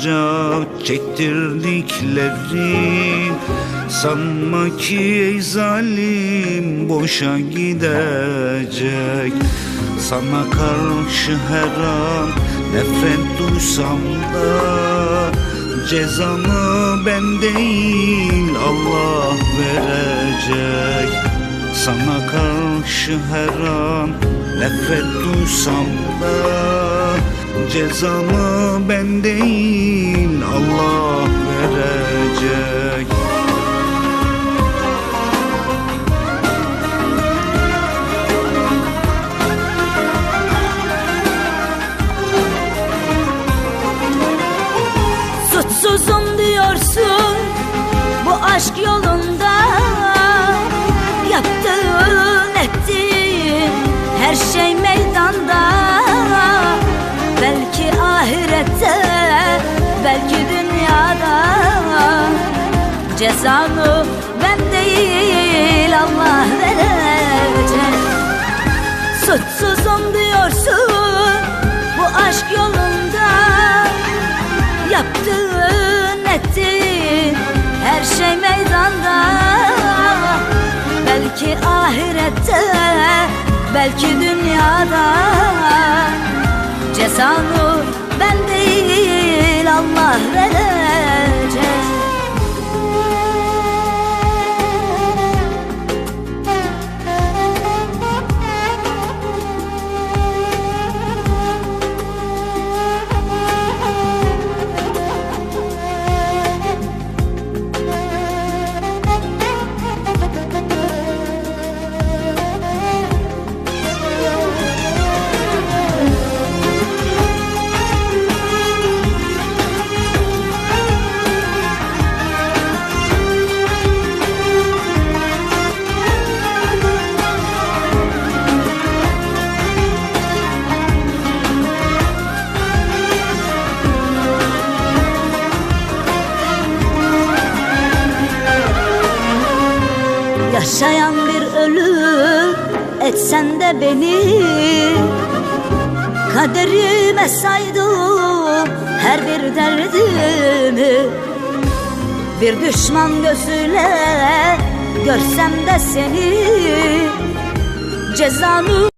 olacak çektirdikleri Sanma ki ey zalim boşa gidecek. Sana karşı her an nefret duysam da Cezanı ben değil Allah verecek. Sana karşı her an nefret duysam da Cezanı ben değil Allah verecek. Suçsuzum diyorsun bu aşk yolunda. Yaptığın ettiğin her şey Cezanı ben değil Allah verecek. Suçsuzum diyorsun bu aşk yolunda. Yaptığın ettiğin her şey meydanda. Belki ahirette belki dünyada. Cezanı ben değil Allah verecek Yaşayan bir ölü etsen de beni. Kaderime saydım her bir derdimi Bir düşman gözüyle görsem de seni. Cezanı